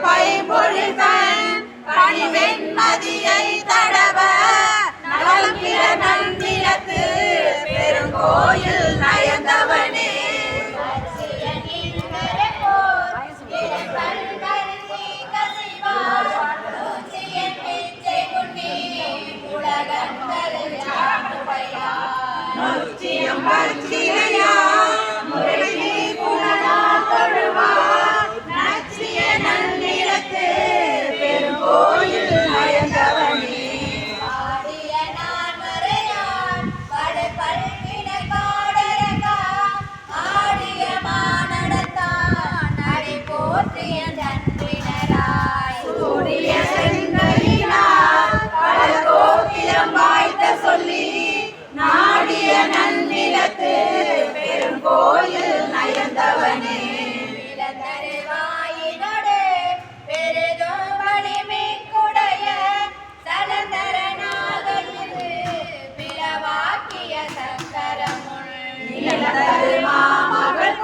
பொழில்கள் பணிவெண்மதியை தடவ நலம் நன்னிலத்து பெருங்கோயில் நயந்தவனே. நொச்சியம் பச்சிலையா